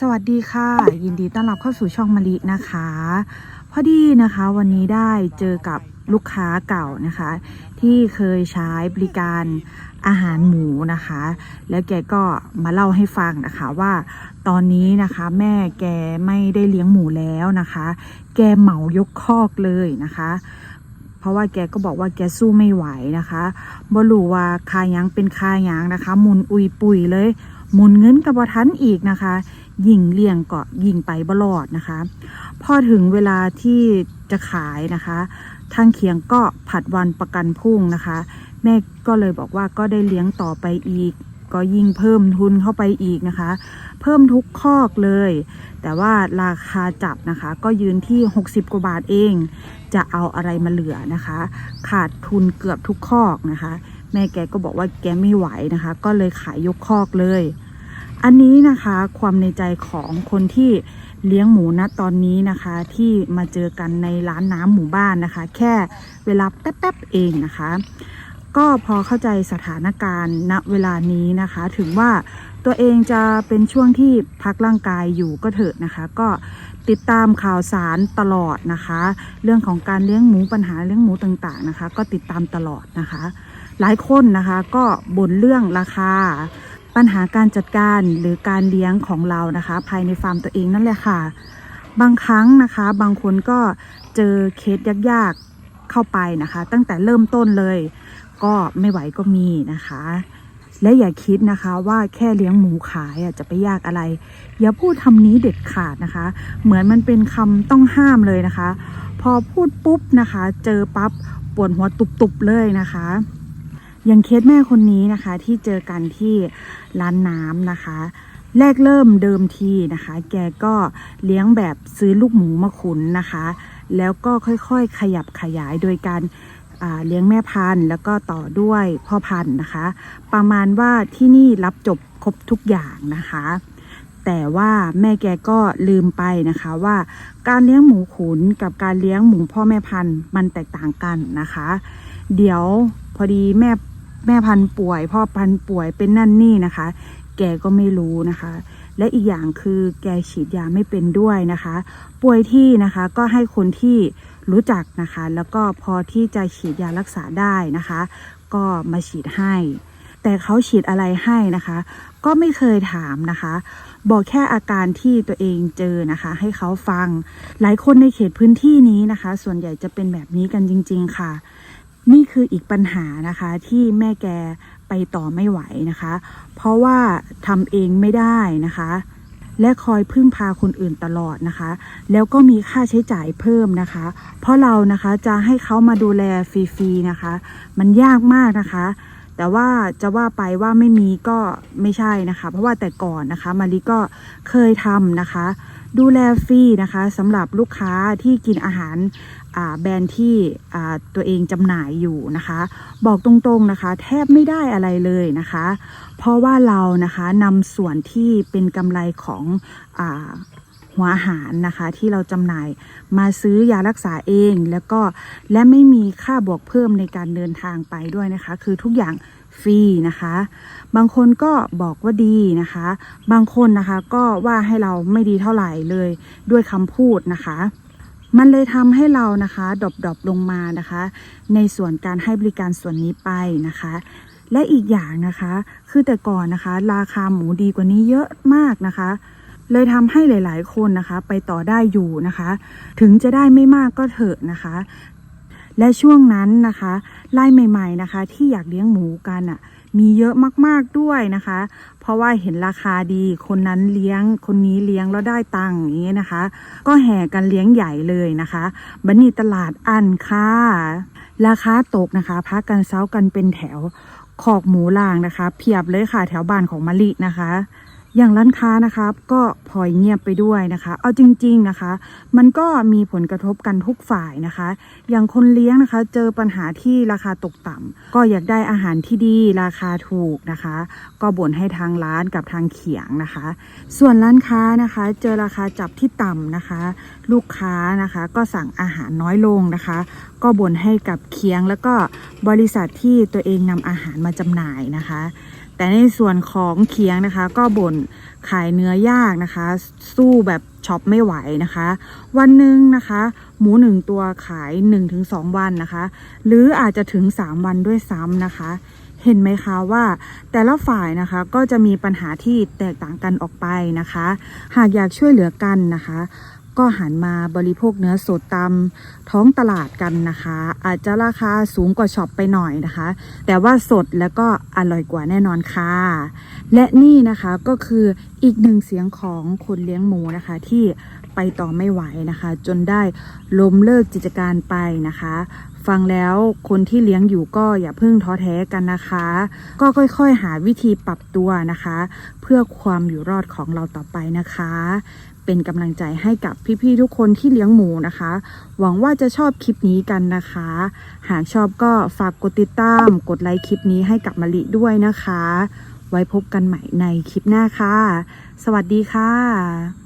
สวัสดีค่ะ ยินดีต้อนรับเข้าสู่ช่องมะลินะคะ พอดีนะคะวันนี้ได้เจอกับลูกค้าเก่านะคะ ที่เคยใช้บริการอาหารหมูนะคะ แล้วแกก็มาเล่าให้ฟังนะคะว่าตอนนี้นะคะแม่แกไม่ได้เลี้ยงหมูแล้วนะคะ แกเหมายกคอกเลยนะคะเพราะว่าแกก็บอกว่าแกสู้ไม่ไหวนะคะบรูว่าคายังเป็นคายังนะคะหมุนอุยปุยเลยหมุนเงินกับบทันอีกนะคะ ยิงเลี่ยงก็ยิงไปบลอดนะคะ พอถึงเวลาที่จะขายนะคะ ทางเคียงก็ผัดวันประกันพรุ่งนะคะ แม่ก็เลยบอกว่าก็ได้เลี้ยงต่อไปอีก ก็ยิ่งเพิ่มทุนเข้าไปอีกนะคะ เพิ่มทุกคอกเลย แต่ว่าราคาจับนะคะ ก็ยืนที่ 60 กว่าบาทเอง จะเอาอะไรมาเหลือนะคะ ขาดทุนเกือบทุกคอกนะคะ แม่แกก็บอกว่าแกไม่ไหวนะคะ ก็เลยขายยกคอกเลย อันนี้นะคะความในใจของคนที่เลี้ยงหมูณตอนนี้นะคะที่มาเจอกันในร้านน้ำหมู่บ้านนะคะ แค่เวลาแป๊บๆเองนะคะ ก็พอเข้าใจสถานการณ์ณเวลานี้นะคะ ถึงว่าตัวเองจะเป็นช่วงที่พักร่างกายอยู่ก็เถอะนะคะ ก็ติดตามข่าวสารตลอดนะคะ เรื่องของการเลี้ยงหมูปัญหาเลี้ยงหมูต่างๆนะคะ ก็ติดตามตลอดนะคะ หลายคนนะคะก็บ่นเรื่องราคา ปัญหาการจัดการหรือการเลี้ยงของเรานะคะ ภายในฟาร์มตัวเองนั่นแหละค่ะ บางครั้งนะคะ บางคนก็เจอเคสยากๆเข้าไปนะคะ ตั้งแต่เริ่มต้นเลย ก็ไม่ไหวก็มีนะคะ และอย่าคิดนะคะว่าแค่เลี้ยงหมูขายอะจะไปยากอะไร อย่าพูดคำนี้เด็ดขาดนะคะ เหมือนมันเป็นคำต้องห้ามเลยนะคะ พอพูดปุ๊บนะคะ เจอปั๊บปวดหัวตุบๆเลยนะคะ อย่างเคสแม่คนนี้นะคะที่เจอกันที่ร้านน้ำนะคะ แรกเริ่มเดิมทีนะคะ แกก็เลี้ยงแบบซื้อลูกหมูมาขุนนะคะ แล้วก็ค่อยๆขยับขยายโดยการเลี้ยงแม่พันธุ์แล้วก็ต่อด้วยพ่อพันธุ์นะคะ ประมาณว่าที่นี่รับจบครบทุกอย่างนะคะ แต่ว่าแม่แกก็ลืมไปนะคะว่าการเลี้ยงหมูขุนกับการเลี้ยงหมูพ่อแม่พันธุ์มันแตกต่างกันนะคะ เดี๋ยวพอดีแม่ แม่พันธุ์ป่วย พ่อพันธุ์ป่วยเป็นนั่นนี่นะคะ แกก็ไม่รู้นะคะ และอีกอย่างคือแกฉีดยาไม่เป็นด้วยนะคะ ป่วยที่นะคะก็ให้คนที่รู้จักนะคะ แล้วก็พอที่จะฉีดยารักษาได้นะคะ ก็มาฉีดให้ แต่เขาฉีดอะไรให้นะคะ ก็ไม่เคยถามนะคะ บอกแค่อาการที่ตัวเองเจอนะคะ ให้เขาฟัง หลายคนในเขตพื้นที่นี้นะคะ ส่วนใหญ่จะเป็นแบบนี้กันจริง ๆ ค่ะ นี่คืออีกปัญหานะคะที่แม่แกไปต่อไม่ไหวนะคะ เพราะว่าทำเองไม่ได้นะคะ และคอยพึ่งพาคนอื่นตลอดนะคะ แล้วก็มีค่าใช้จ่ายเพิ่มนะคะ เพราะเรานะคะจะให้เขามาดูแลฟรีๆนะคะ มันยากมากนะคะ แต่ว่าจะว่าไปว่าไม่มีก็ไม่ใช่นะคะ เพราะว่าแต่ก่อนนะคะมาริก็เคยทำนะคะ ดูแลฟรีนะคะสำหรับลูกค้าที่กินอาหารแบรนด์ที่ตัวเองจำหน่ายอยู่นะคะ บอกตรงๆนะคะ แทบไม่ได้อะไรเลยนะคะ เพราะว่าเรานะคะนำส่วนที่เป็นกำไรของอหัวอาหารนะคะที่เราจำหน่ายมาซื้อยารักษาเองแล้วก็และไม่มีค่าบวกเพิ่มในการเดินทางไปด้วยนะคะ คือทุกอย่าง ฟรีนะคะ บางคนก็บอกว่าดีนะคะ บางคนนะคะก็ว่าให้เราไม่ดีเท่าไหร่เลยด้วยคำพูดนะคะ มันเลยทำให้เรานะคะดรอปดรอปลงมานะคะ ในส่วนการให้บริการส่วนนี้ไปนะคะและอีกอย่างนะคะ คือแต่ก่อนนะคะ ราคาหมูดีกว่านี้เยอะมากนะคะ เลยทำให้หลาย ๆ คนนะคะ ไปต่อได้อยู่นะคะ ถึงจะได้ไม่มากก็เถอะนะคะ และช่วงนั้นนะคะไล่ใหม่ ๆนะคะ ที่อยากเลี้ยงหมูกันอะมีเยอะมากๆด้วยนะคะ เพราะว่าเห็นราคาดี คนนั้นเลี้ยง คนนี้เลี้ยงแล้วได้ตังค์อย่างนี้นะคะ ก็แห่กันเลี้ยงใหญ่เลยนะคะ บันนีตลาดอันค่ะ ราคาตกนะคะ พักกันเซ้ากันเป็นแถว ขอกหมูล่างนะคะ เพียบเลยค่ะ แถวบ้านของมะลินะคะ อย่างร้านค้านะคะก็พลอยเงียบไปด้วยนะคะ เอาจริง ๆนะคะ มันก็มีผลกระทบกันทุกฝ่ายนะคะ อย่างคนเลี้ยงนะคะ เจอปัญหาที่ราคาตกต่ำก็อยากได้อาหารที่ดีราคาถูกนะคะ ก็บ่นให้ทางร้านกับทางเขียงนะคะ ส่วนร้านค้านะคะ เจอราคาจับที่ต่ำนะคะ ลูกค้านะคะก็สั่งอาหารน้อยลงนะคะ ก็บ่นให้กับเคียงแล้วก็บริษัทที่ตัวเองนำอาหารมาจำหน่ายนะคะ แต่ในส่วนของเคียงนะคะ ก็บ่นขายเนื้อยากนะคะ สู้แบบช็อปไม่ไหวนะคะ วันหนึ่งนะคะ หมูหนึ่งตัวขาย 1-2 วันนะคะ หรืออาจจะถึง 3 วันด้วยซ้ำนะคะ เห็นไหมคะว่าแต่ละฝ่ายนะคะก็จะมีปัญหาที่แตกต่างกันออกไปนะคะ หากอยากช่วยเหลือกันนะคะ ก็หันมาบริโภคเนื้อสดตามท้องตลาดกันนะคะ อาจจะราคาสูงกว่าช็อปไปหน่อยนะคะ แต่ว่าสดแล้วก็อร่อยกว่าแน่นอนค่ะ และนี่นะคะก็คืออีกหนึ่งเสียงของคนเลี้ยงหมูนะคะ ที่ไปต่อไม่ไหวนะคะ จนได้ล้มเลิกกิจการไปนะคะ ฟังแล้วคนที่เลี้ยงอยู่ก็อย่าเพิ่งท้อแท้กันนะคะ ก็ค่อยๆ หาวิธีปรับตัวนะคะ เพื่อความอยู่รอดของเราต่อไปนะคะ เป็นกำลังใจให้กับพี่ๆทุกคนที่เลี้ยงหมูนะคะ หวังว่าจะชอบคลิปนี้กันนะคะ หากชอบก็ฝากกดติดตาม กดไลค์คลิปนี้ให้กับมะลิด้วยนะคะ ไว้พบกันใหม่ในคลิปหน้าค่ะ สวัสดีค่ะ